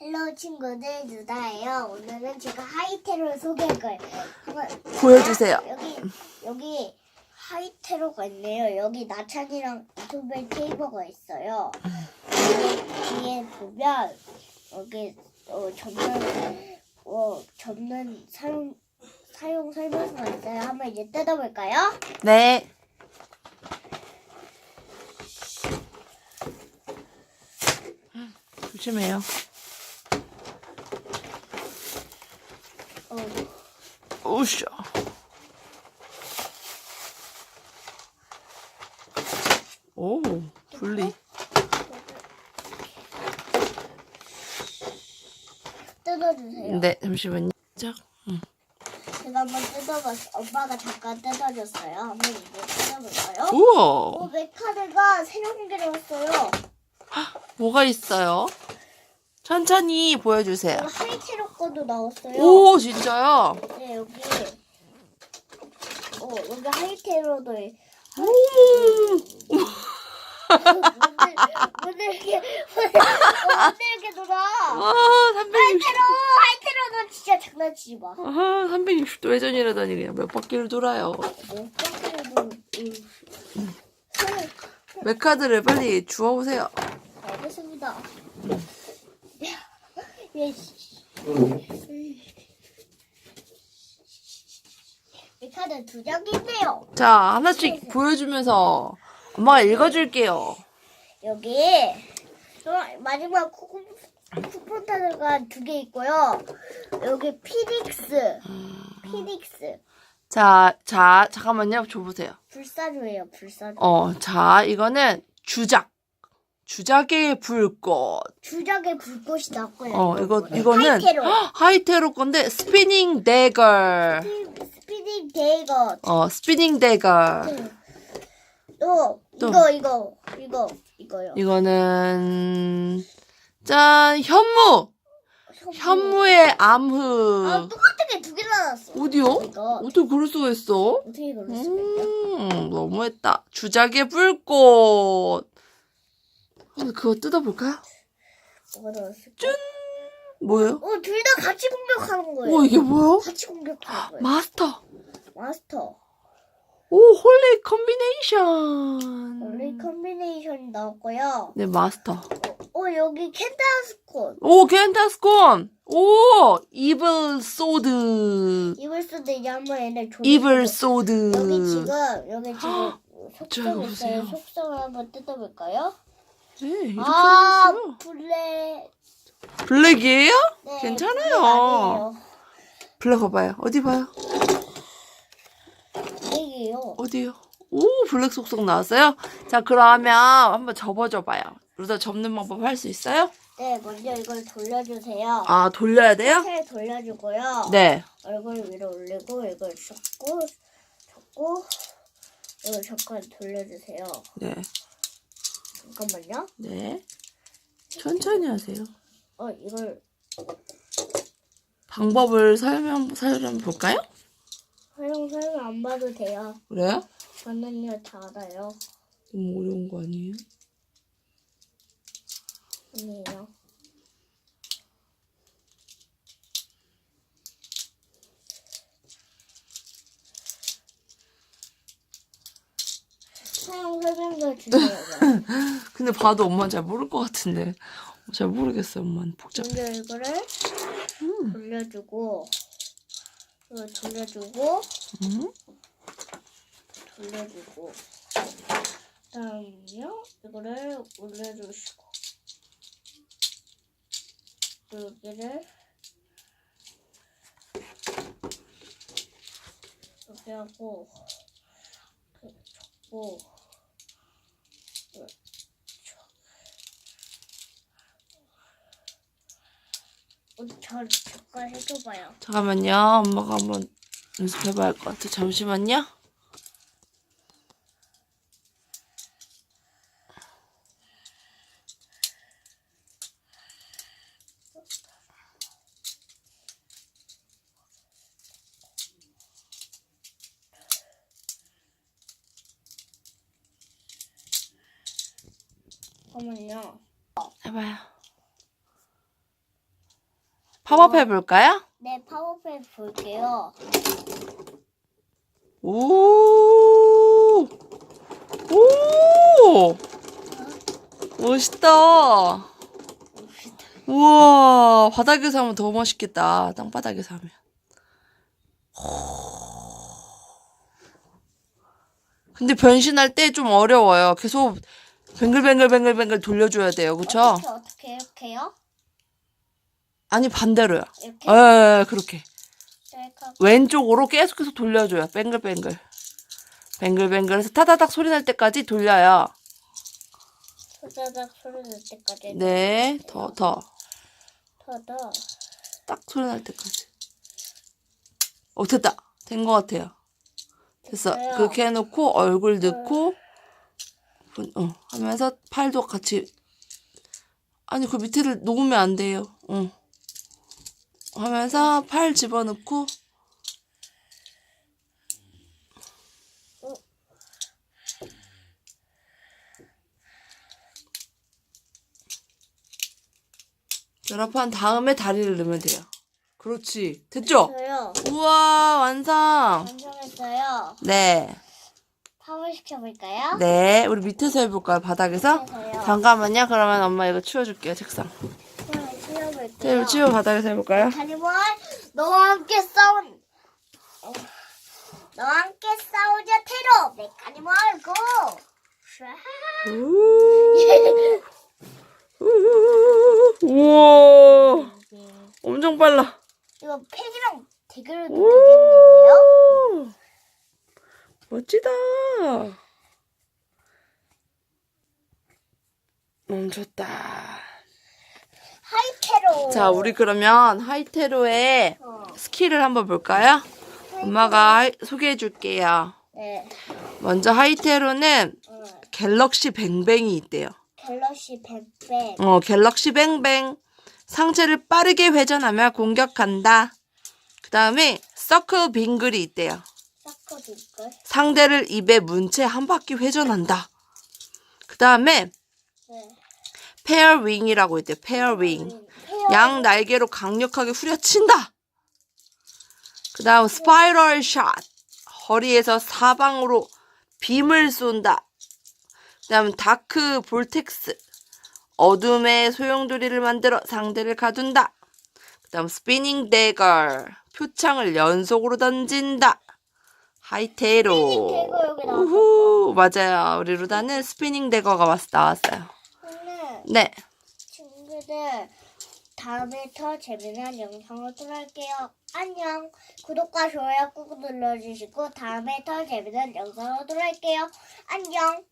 헬로 친구들 누나예요. 오늘은 제가 하이테로 소개할 거예요. 한번 보여주세요. 여기 여기 하이테로가 있네요. 여기 나찬이랑 이소벨 테이버가 있어요. 여기 뒤에 보면 여기 어, 접는 어, 접는 사용 사용 설명서가 있어요. 한번 이제 뜯어볼까요? 네. 조심해요. 어, 오샤. 오, 분리. 뜯어주세요. 네, 잠시만요. 자, 음. 제가 한번 뜯어봤어. 엄마가 잠깐 뜯어줬어요. 한번 이제 뜯어볼까요? 우와, 오, 메카드가 새로 공개되었어요. 뭐가 있어요? 천천히 보여주세요. 하이테로 거도 나왔어요. 오, 진짜요? 네, 여기. 어, 여기 하이테로도. 있- 오, 오늘, 오늘 이렇게, 오늘, 오늘 이렇게 놀아. 아, 360. 하이테로! 하이테로는 진짜 장난치지 마. 아, 360도 회전이라더니 그냥 몇 바퀴를 돌아요. 뭐, 음. 메카드를 빨리 주워오세요. 알겠습니다. 예, 씨. 메 카드 두 장이 있네요. 자, 하나씩 보여주면서 엄마가 읽어줄게요. 여기 어, 마지막 쿠- 쿠폰타드가 두 개 있고요. 여기 피닉스, 피닉스 자, 자, 잠깐만요. 줘보세요. 불사조예요. 불사조. 어, 자, 이거는 주작. 주작의 불꽃. 주작의 불꽃이 나왔고요. 어, 이거, 이거는 하이테로. 하이테로 건데, 스피닝 데거. 스피- 스피딩 데이거. 어, 스피닝 데거. 또, 또. 이거 이거 이거 이거요. 이거는, 짠, 현무. 현무의 아 암흑. 똑같은 게 두 개 나왔어. 어디요? 이거 어떻게 그럴 수가 있어? 어떻게 그럴 수가 있냐? 음, 너무했다. 주작의 불꽃. 한번 그거 뜯어볼까요? 뭐가 나왔을까? 뭐예요? 어, 둘 다 같이 공격하는 거예요. 우와, 이게 뭐야? 같이 공격하는 거예요. 마스터. 마스터. 오, 홀리 컨비네이션. 원래 컨비네이션이 나왔고요. 네, 마스터. 어, 여기 켄타스콘. 오, 켄타스콘. 오, 이블 소드. 이블 수도 이제 한번 얘네 조 이블 소드. 여기 지금, 여기 지금 속성 저 있어요. 보세요. 속성을 한번 뜯어볼까요? 네, 이렇게 아, 생겼어요. 블랙. 블랙이에요? 네, 괜찮아요. 블랙 아니에요. 블랙 봐봐요. 어디 봐요? 블랙이에요. 어디요? 오, 블랙 속성 나왔어요? 자, 그러면 한번 접어줘 봐요. 루다 접는 방법 할 수 있어요? 네, 먼저 이걸 돌려주세요. 아, 돌려야 돼요? 잘 돌려주고요. 네. 얼굴 위로 올리고 이걸 접고 접고 이걸 잠깐 돌려주세요. 네. 잠깐만요. 네. 천천히 하세요. 어 이걸 방법을 설명, 설명 볼까요? 활용 설명 안 봐도 돼요. 그래요? 저는요 다 알아요. 너무 어려운 거 아니에요? 아니에요. 사용 설명서 주세요. 근데 봐도 엄마는 잘 모를 것 같은데. 잘 모르겠어요, 엄마는. 복잡해. 먼저 이거를 음. 돌려주고 이걸 돌려주고 음. 돌려주고 그다음요 이거를 올려주시고 여기를 이렇게 하고 이렇게 접고 어, 저 잠깐 해줘봐요. 잠깐만요. 엄마가 한번 연습해봐야 할 것 같아. 잠시만요. 잠깐만요. 해봐요. 팝업 해볼까요? 네, 파워패 볼게요. 오! 오! 멋있다. 우와, 바닥에서 하면 더 멋있겠다. 땅바닥에서 하면. 근데 변신할 때 좀 어려워요. 계속 뱅글뱅글뱅글뱅글 돌려줘야 돼요. 그쵸? 어떻게 어떻게 이렇게요? 아니, 반대로요. 이렇게 에, 그렇게. 셀카 왼쪽으로 계속해서 돌려줘요. 뱅글뱅글. 뱅글뱅글해서 타다닥 소리 날 때까지 돌려요. 소자작 소리 낼 때까지. 네, 더, 더. 더더. 딱 소리 날 때까지. 어, 됐다. 된 것 같아요. 됐어. 됐어요. 그렇게 해놓고, 얼굴 넣고, 그, 어, 하면서 팔도 같이. 아니, 그 밑에를 놓으면 안 돼요. 어. 하면서 팔 집어넣고, 결합한 다음에 다리를 넣으면 돼요. 그렇지. 됐죠? 저요. 우와, 완성. 완성했어요. 네. 파워 시켜볼까요? 네. 우리 밑에서 해볼까요? 바닥에서? 밑에서요. 잠깐만요. 그러면 엄마 이거 치워줄게요. 책상. 네, 치워볼게요. 테이블 치워 바닥에서 해볼까요? 다니멀 너와 함께 싸운 어, 너와 함께 싸우자 테러 메카니멀 고 우와. 엄청 빨라. 이거 팩이랑 대결해도 되겠는데요? 오. 멋지다. 멈췄다. 자, 우리 그러면 하이테로의 어, 스킬을 한번 볼까요? 엄마가 하이- 소개해 줄게요. 네 먼저 하이테로는 어, 갤럭시 뱅뱅이 있대요. 갤럭시 뱅뱅 어, 갤럭시 뱅뱅. 상체를 빠르게 회전하며 공격한다. 그 다음에 서클 빙글이 있대요. 빙글 상대를 입에 문 채 한 바퀴 회전한다. 그 다음에 네 페어 윙이라고 있대요. 페어 윙. 양 날개로 강력하게 후려친다. 그 다음 스파이럴 샷. 허리에서 사방으로 빔을 쏜다. 그 다음 다크 볼텍스. 어둠의 소용돌이를 만들어 상대를 가둔다. 그 다음 스피닝 데거. 표창을 연속으로 던진다. 하이테로. 우후, 맞아요. 우리 루다는 스피닝 데거가 왔, 나왔어요. 네. 친구들 다음에 더 재미난 영상으로 돌아올게요. 안녕. 구독과 좋아요 꾹 눌러주시고 다음에 더 재미난 영상으로 돌아올게요. 안녕.